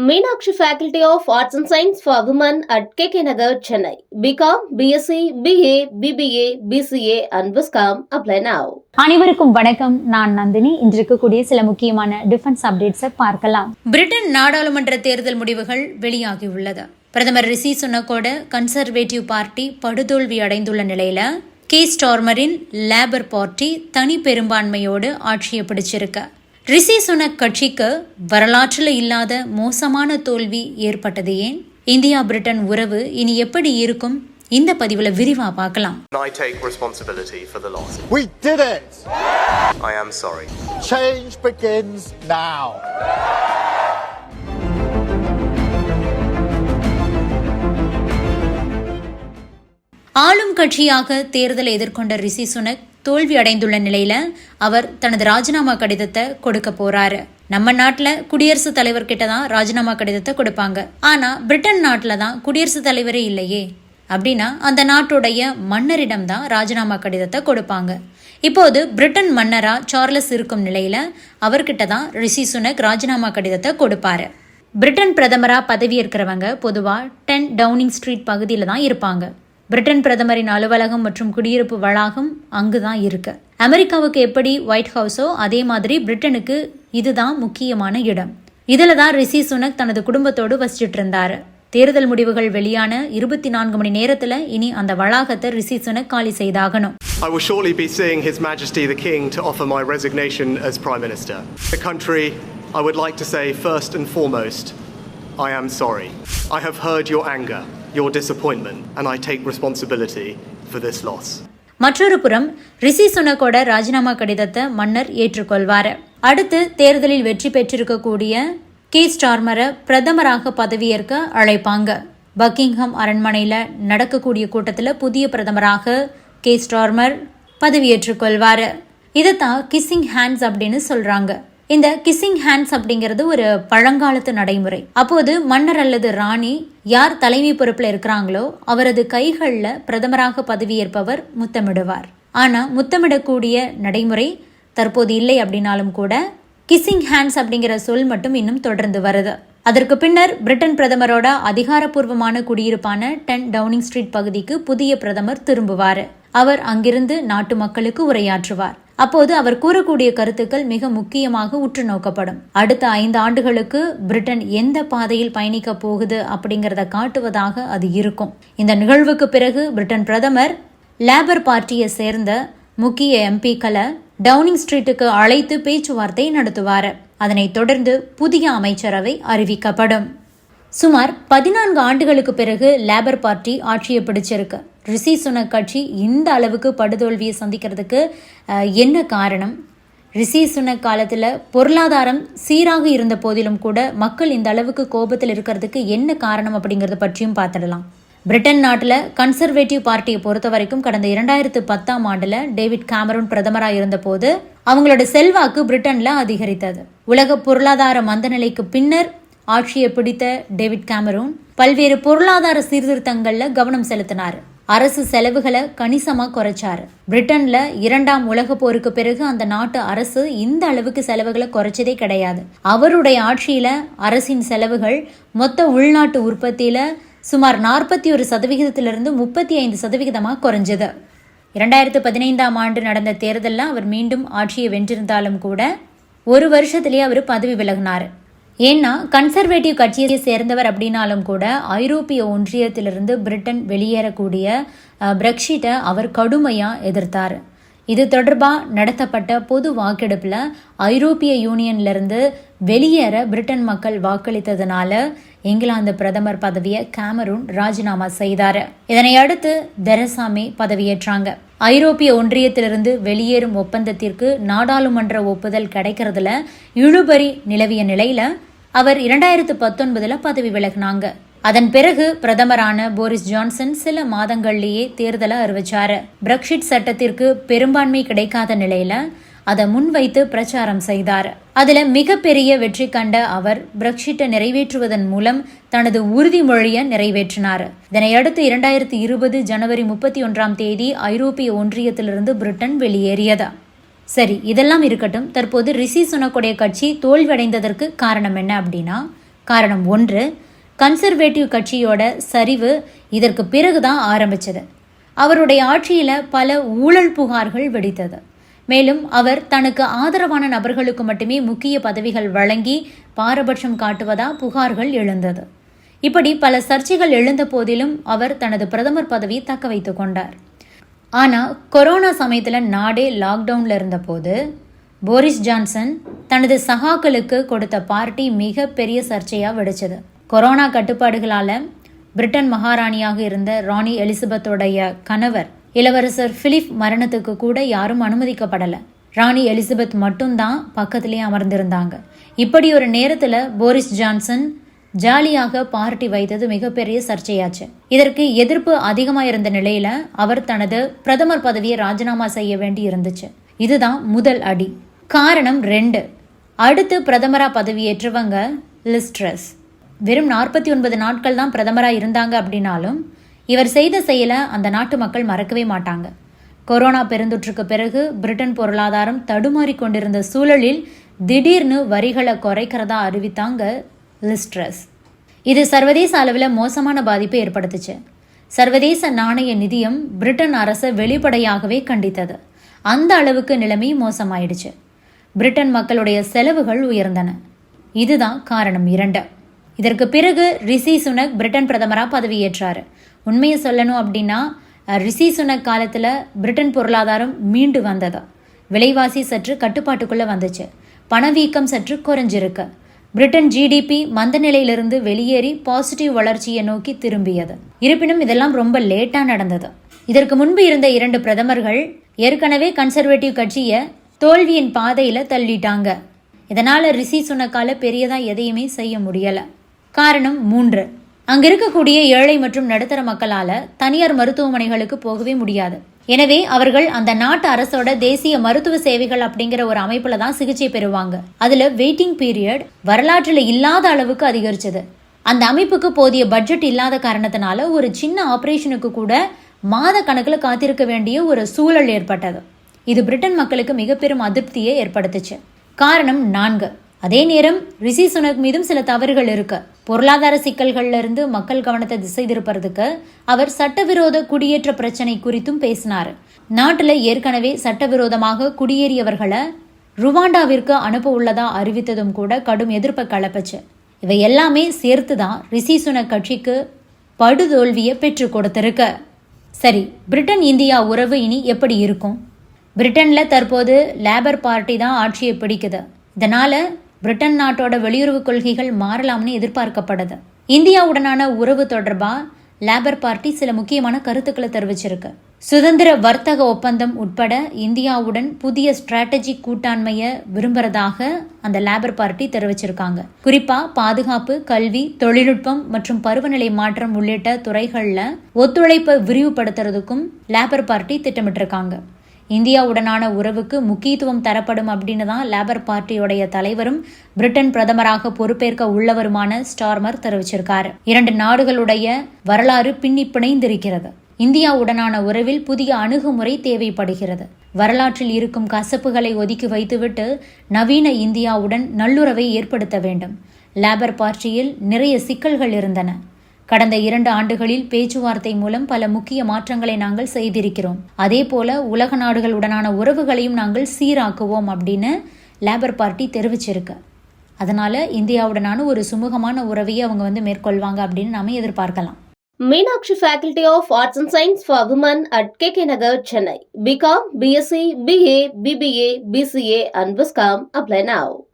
Meenakshi Faculty of Arts and Science for Women at KK Nagar, Chennai. BCom, BSc, BA, BBA, BCA and Viscom. Apply now. அனைவருக்கும் வணக்கம் நான் நந்தினி இன்று இருக்கக்கூடிய சில முக்கியமான டிஃபென்ஸ் அப்டேட்ஸை பார்க்கலாம் பிரிட்டன் நாடாளுமன்ற தேர்தல் முடிவுகள் வெளியாகியுள்ளது பிரதமர் ரிஷி சுனக்கோட கன்சர்வேட்டிவ் பார்ட்டி படுதோல்வி அடைந்துள்ள நிலையில கே ஸ்டார்மரின் லேபர் பார்ட்டி தனி பெரும்பான்மையோடு ஆட்சியை பிடிச்சிருக்கு ரிஷி சுனக் கட்சிக்கு வரலாற்றில் இல்லாத மோசமான தோல்வி ஏற்பட்டது ஏன் இந்தியா பிரிட்டன் உறவு இனி எப்படி இருக்கும் இந்த பதிவுல விரிவா பார்க்கலாம் I take responsibility for the loss. We did it! I am sorry. Change begins now. ஆளும் கட்சியாக தேர்தலை எதிர்கொண்ட ரிஷி சுனக் தோல்வி அடைந்துள்ள நிலையில் அவர் தனது ராஜினாமா கடிதத்தை கொடுக்க போறாரு. நம்ம நாட்டில் குடியரசுத் தலைவர் கிட்ட தான் ராஜினாமா கடிதத்தை கொடுப்பாங்க. ஆனால் பிரிட்டன் நாட்டில் தான் குடியரசுத் தலைவரே இல்லையே. அப்படின்னா அந்த நாட்டுடைய மன்னரிடம் தான் ராஜினாமா கடிதத்தை கொடுப்பாங்க. இப்போது பிரிட்டன் மன்னரா சார்லஸ் இருக்கும் நிலையில அவர்கிட்ட தான் ரிஷி சுனக் ராஜினாமா கடிதத்தை கொடுப்பாரு. பிரிட்டன் பிரதமராக பதவி இருக்கிறவங்க பொதுவாக டென் டவுனிங் ஸ்ட்ரீட் பகுதியில் தான் இருப்பாங்க. பிரிட்டன் பிரதமரின் அலுவலகம் மற்றும் குடியிருப்பு வளாகம் அங்குதான் இருக்கு. அமெரிக்காவுக்கு எப்படி ஒயிட் ஹவுஸோ அதே மாதிரி பிரிட்டனுக்கு இதுதான் முக்கியமான இடம். இதில் தான் ரிஷி சுனக் தனது குடும்பத்தோடு வசிச்சுட்டு இருந்தாரு. தேர்தல் முடிவுகள் வெளியான இருபத்தி நான்கு மணி நேரத்தில் இனி அந்த வளாகத்தை ரிஷி சுனக் காலி செய்தாகணும். I will shortly be seeing His Majesty the King to offer my resignation as Prime Minister. The country, I would like to say first and foremost, I am sorry. I have heard your anger, your disappointment, and I take responsibility for this loss. மற்றொரு புறம் ரிஷி சுனக்கோட ராஜினாமா கடிதத்தை மன்னர் ஏற்றுக்கொள்வார். அடுத்து தேர்தலில் வெற்றி பெற்றிருக்கக்கூடிய கே. ஸ்டார்மரை பிரதமராக பதவியேற்க அழைப்பாங்க. பக்கிங்ஹாம் அரண்மனையில் நடக்கக்கூடிய கூட்டத்தில் புதிய பிரதமராக கே. ஸ்டார்மர் பதவியேற்றுக்கொள்வார். இதைத்தான் கிஸ்ஸிங் ஹேண்ட்ஸ் அப்படின்னு சொல்கிறாங்க இந்த கிஸ்ஸிங் ஹேண்ட்ஸ் அப்படிங்கிறது ஒரு பழங்காலத்து நடைமுறை. அப்போது மன்னர் அல்லது ராணி யார் தலைமை பொறுப்பில் இருக்கிறாங்களோ அவரது கைகளில் பிரதமராக பதவியேற்பவர் முத்தமிடுவார். ஆனால் முத்தமிடக்கூடிய நடைமுறை தற்போது இல்லை அப்படின்னாலும் கூட கிஸ்ஸிங் ஹேண்ட்ஸ் அப்படிங்கிற சொல் மட்டும் இன்னும் தொடர்ந்து வருது. அதற்கு பின்னர் பிரிட்டன் பிரதமரோட அதிகாரப்பூர்வமான குடியிருப்பான டென் டவுனிங் ஸ்ட்ரீட் பகுதிக்கு புதிய பிரதமர் திரும்புவார். அவர் அங்கிருந்து நாட்டு மக்களுக்கு உரையாற்றுவார். அப்போது அவர் கூறக்கூடிய கருத்துக்கள் மிக முக்கியமாக உற்று நோக்கப்படும். அடுத்த ஐந்து ஆண்டுகளுக்கு பிரிட்டன் எந்த பாதையில் பயணிக்க போகுது அப்படிங்கிறத காட்டுவதாக அது இருக்கும். இந்த நிகழ்வுக்கு பிறகு பிரிட்டன் பிரதமர் லேபர் பார்ட்டியை சேர்ந்த முக்கிய எம்பிக்களை டவுனிங் ஸ்ட்ரீட்டுக்கு அழைத்து பேச்சுவார்த்தை நடத்துவார். அதனைத் தொடர்ந்து புதிய அமைச்சரவை அறிவிக்கப்படும். சுமார் பதினான்கு ஆண்டுகளுக்கு பிறகு லேபர் பார்ட்டி ஆட்சியை பிடிச்சிருக்கு. ரிஷி சுனக் கட்சி இந்த அளவுக்கு படுதோல்வியை சந்திக்கிறதுக்கு என்ன காரணம்? ரிஷி சுனக் காலத்தில் பொருளாதாரம் சீராக இருந்த போதிலும் கூட மக்கள் இந்த அளவுக்கு கோபத்தில் இருக்கிறதுக்கு என்ன காரணம் அப்படிங்கிறத பற்றியும் பார்த்துடலாம். பிரிட்டன் நாட்டில் கன்சர்வேட்டிவ் பார்ட்டியை பொறுத்த வரைக்கும் கடந்த இரண்டாயிரத்து பத்தாம் ஆண்டில் டேவிட் கேமரூன் பிரதமராக இருந்தபோது அவங்களோட செல்வாக்கு பிரிட்டனில் அதிகரித்தது. உலக பொருளாதார மந்தநிலைக்கு பின்னர் ஆட்சியை பிடித்த டேவிட் கேமரூன் பல்வேறு பொருளாதார சீர்திருத்தங்களில் கவனம் செலுத்தினார். அரசு செலவுகளை கணிசமாக குறைச்சாரு. பிரிட்டன்ல இரண்டாம் உலக போருக்கு பிறகு அந்த நாட்டு அரசு இந்த அளவுக்கு செலவுகளை குறைச்சதே கிடையாது. அவருடைய ஆட்சியில அரசின் செலவுகள் மொத்த உள்நாட்டு உற்பத்தியில சுமார் நாற்பத்தி ஒரு சதவிகிதத்திலிருந்து முப்பத்தி ஐந்து சதவிகிதமாக குறைஞ்சது. இரண்டாயிரத்து பதினைந்தாம் ஆண்டு நடந்த தேர்தலில் அவர் மீண்டும் ஆட்சியை வென்றிருந்தாலும் கூட ஒரு வருஷத்திலேயே அவர் பதவி விலகினார். ஏன்னா கன்சர்வேட்டிவ் கட்சியை சேர்ந்தவர் அப்படின்னாலும் கூட ஐரோப்பிய ஒன்றியத்திலிருந்து பிரிட்டன் வெளியேறக்கூடிய பிரெக்ஷீட்டை அவர் கடுமையாக எதிர்த்தார். இது தொடர்பாக நடத்தப்பட்ட பொது வாக்கெடுப்பில் ஐரோப்பிய யூனியன்லேருந்து வெளியேற பிரிட்டன் மக்கள் வாக்களித்ததுனால இங்கிலாந்து பிரதமர் பதவியை கேமரூன் ராஜினாமா செய்தார். இதனை அடுத்து தெரசாமே பதவியேற்றாங்க. ஐரோப்பிய ஒன்றியத்திலிருந்து வெளியேறும் ஒப்பந்தத்திற்கு நாடாளுமன்ற ஒப்புதல் கிடைக்கிறதுல இழுபறி நிலவிய நிலையில் அவர் இரண்டாயிரத்து பத்தொன்பதில் பதவி விலகினாங்க. அதன் பிறகு பிரதமரான போரிஸ் ஜான்சன் சில மாதங்கள்லேயே தேர்தலை அறிவிச்சாரு. பிரெக்ஷிட் சட்டத்திற்கு பெரும்பான்மை கிடைக்காத நிலையில அதை முன்வைத்து பிரச்சாரம் செய்தார். அதுல மிகப்பெரிய வெற்றி கண்ட அவர் பிரெக்ஷிட்டை நிறைவேற்றுவதன் மூலம் தனது உறுதிமொழியை நிறைவேற்றினார். இதனையடுத்து இரண்டாயிரத்தி இருபது ஜனவரி முப்பத்தி ஒன்றாம் தேதி ஐரோப்பிய ஒன்றியத்திலிருந்து பிரிட்டன் வெளியேறியது. சரி இதெல்லாம் இருக்கட்டும். தற்போது ரிஷி சுனக்குடைய கட்சி தோல்வியடைந்ததற்கு காரணம் என்ன அப்படின்னா காரணம் ஒன்று கன்சர்வேட்டிவ் கட்சியோட சரிவு இதற்கு பிறகுதான் ஆரம்பிச்சது. அவருடைய ஆட்சியில் பல ஊழல் புகார்கள் வெடித்தது. மேலும் அவர் தனக்கு ஆதரவான நபர்களுக்கு மட்டுமே முக்கிய பதவிகள் வழங்கி பாரபட்சம் காட்டுவதா புகார்கள் எழுந்தது. இப்படி பல சர்ச்சைகள் எழுந்த போதிலும் அவர் தனது பிரதமர் பதவியை தக்க வைத்துக் கொண்டார். ஆனால் கொரோனா சமயத்தில் நாடே லாக்டவுனில் இருந்தபோது போரிஸ் ஜான்சன் தனது சகாக்களுக்கு கொடுத்த பார்ட்டி மிகப்பெரிய சர்ச்சையாக வெடிச்சது. கொரோனா கட்டுப்பாடுகளால் பிரிட்டன் மகாராணியாக இருந்த ராணி எலிசபெத்தோடைய கணவர் இளவரசர் பிலிப் மரணத்துக்கு கூட யாரும் அனுமதிக்கப்படலை. ராணி எலிசபெத் மட்டும்தான் பக்கத்திலே அமர்ந்திருந்தாங்க. இப்படி ஒரு நேரத்தில் போரிஸ் ஜான்சன் ஜாலியாக பார்ட்டி வைத்தது மிகப்பெரிய சர்ச்சையாச்சு. இதற்கு எதிர்ப்பு அதிகமா இருந்த நிலையில அவர் தனது பிரதமர் பதவியை ராஜினாமா செய்ய வேண்டி இருந்துச்சு. இதுதான் முதல் அடி. காரணம் ரெண்டு. அடுத்து பிரதமரா பதவியேற்றவங்க லிஸ்ட்ரஸ். வெறும் நாற்பத்தி ஒன்பது நாட்கள் தான் பிரதமராக இருந்தாங்க அப்படின்னாலும் இவர் செய்த செயலை அந்த நாட்டு மக்கள் மறக்கவே மாட்டாங்க. கொரோனா பெருந்தொற்றுக்கு பிறகு பிரிட்டன் பொருளாதாரம் தடுமாறி கொண்டிருந்த சூழலில் திடீர்னு வரிகளை குறைக்கிறதா அறிவித்தாங்க லிஸ்ட்ரஸ் இது சர்வதேச அளவில் மோசமான பாதிப்பை ஏற்படுத்துச்சு. சர்வதேச நாணய நிதியம் பிரிட்டன் அரசை வெளிப்படையாகவே கண்டித்தது. அந்த அளவுக்கு நிலைமை மோசமாயிடுச்சு. பிரிட்டன் மக்களுடைய செலவுகள் உயர்ந்தன. இதுதான் காரணம் இரண்டு. இதற்கு பிறகு ரிஷி சுனக் பிரிட்டன் பிரதமராக பதவியேற்றார். உண்மையை சொல்லணும் அப்படின்னா ரிஷி சுனக் காலத்தில் பிரிட்டன் பொருளாதாரம் மீண்டு வந்தது. விலைவாசி சற்று கட்டுப்பாட்டுக்குள்ளே வந்துச்சு. பணவீக்கம் சற்று குறைஞ்சிருக்கு. பிரிட்டன் ஜிடிபி மந்த நிலையிலிருந்து வெளியேறி பாசிட்டிவ் வளர்ச்சியை நோக்கி திரும்பியது. இருப்பினும் இதெல்லாம் ரொம்ப லேட்டாக நடந்தது. இதற்கு முன்பு இருந்த இரண்டு பிரதமர்கள் ஏற்கனவே கன்சர்வேட்டிவ் கட்சியை தோல்வியின் பாதையில் தள்ளிட்டாங்க. இதனால ரிஷி சுனக்கால பெரியதா எதையுமே செய்ய முடியல. காரணம் மூன்று. அங்க இருக்கக்கூடிய ஏழை மற்றும் நடுத்தர மக்களால தனியார் மருத்துவமனைகளுக்கு போகவே முடியாது. எனவே அவர்கள் அந்த நாட்டு அரசோட தேசிய மருத்துவ சேவைகள் அப்படிங்கிற ஒரு அமைப்புல தான் சிகிச்சை பெறுவாங்க. அதுல வெயிட்டிங் பீரியட் வரலாற்றுல இல்லாத அளவுக்கு அதிகரிச்சது. அந்த அமைப்புக்கு போதிய பட்ஜெட் இல்லாத காரணத்தினால ஒரு சின்ன ஆபரேஷனுக்கு கூட மாத கணக்கில் காத்திருக்க வேண்டிய ஒரு சூழல் ஏற்பட்டது. இது பிரிட்டன் மக்களுக்கு மிக பெரும் அதிருப்தியை ஏற்படுத்துச்சு. காரணம் நான்கு. அதே நேரம் ரிஷி சுனக் மீதும் சில தவறுகள் இருக்கு. பொருளாதார சிக்கல்கள்ல இருந்து மக்கள் கவனத்தை திசை திருப்பறதுக்கு அவர் சட்டவிரோத குடியேற்ற பிரச்சனை குறித்தும் பேசினார். நாட்டில் ஏற்கனவே சட்டவிரோதமாக குடியேறியவர்களை ருவாண்டாவிற்கு அனுப்ப உள்ளதா அறிவித்ததும் கூட கடும் எதிர்ப்பை கலப்புச்சு. இவை எல்லாமே சேர்த்து தான் ரிஷி சுனக் கட்சிக்கு படுதோல்வியை பெற்றுக் கொடுத்திருக்கு. சரி பிரிட்டன் இந்தியா உறவு இனி எப்படி இருக்கும்? பிரிட்டனில் தற்போது லேபர் பார்ட்டி தான் ஆட்சியை பிடிக்குது. இதனால் பிரிட்டன் நாட்டோட வெளியுறவு கொள்கைகள் மாறலாம்னு எதிர்பார்க்கப்படுது இந்தியாவுடனான உறவு தொடர்பாக லேபர் பார்ட்டி சில முக்கியமான கருத்துக்களை தெரிவிச்சிருக்கு. சுதந்திர வர்த்தக ஒப்பந்தம் உட்பட இந்தியாவுடன் புதிய ஸ்ட்ராட்டஜி கூட்டாண்மையை விரும்புறதாக அந்த லேபர் பார்ட்டி தெரிவிச்சிருக்காங்க. குறிப்பா பாதுகாப்பு கல்வி தொழில்நுட்பம் மற்றும் பருவநிலை மாற்றம் உள்ளிட்ட துறைகளில் ஒத்துழைப்பை விரிவுபடுத்துறதுக்கும் லேபர் பார்ட்டி திட்டமிட்டிருக்காங்க. இந்தியாவுடனான உறவுக்கு முக்கியத்துவம் தரப்படும் அப்படின்னு தான் லேபர் பார்ட்டியுடைய தலைவரும் பிரிட்டன் பிரதமராக பொறுப்பேற்க உள்ளவருமான ஸ்டார்மர் தெரிவிச்சிருக்கார். இரண்டு நாடுகளுடைய வரலாறு பின்னி பிணைந்திருக்கிறது இந்தியாவுடனான உறவில் புதிய அணுகுமுறை தேவைப்படுகிறது. வரலாற்றில் இருக்கும் கசப்புகளை ஒதுக்கி வைத்துவிட்டு நவீன இந்தியாவுடன் நல்லுறவை ஏற்படுத்த வேண்டும். லேபர் பார்ட்டியில் நிறைய சிக்கல்கள் இருந்தன. கடந்த இரண்டு ஆண்டுகளில் பேச்சுவார்த்தை மூலம் பல முக்கிய மாற்றங்களை நாங்கள் செய்திருக்கிறோம். அதே போல உலக நாடுகளுடனான உறவுகளையும் நாங்கள் சீராக்குவோம் அப்படின்னு லேபர் பார்ட்டி தெரிவிச்சிருக்கு. அதனால இந்தியாவுடனான ஒரு சுமூகமான உறவையை அவங்க வந்து மேற்கொள்வாங்க அப்படின்னு நாம எதிர்பார்க்கலாம். Meenakshi faculty of arts and science for for at K K Nagar Chennai BCom BSc BA BBA BCA and Viscom apply now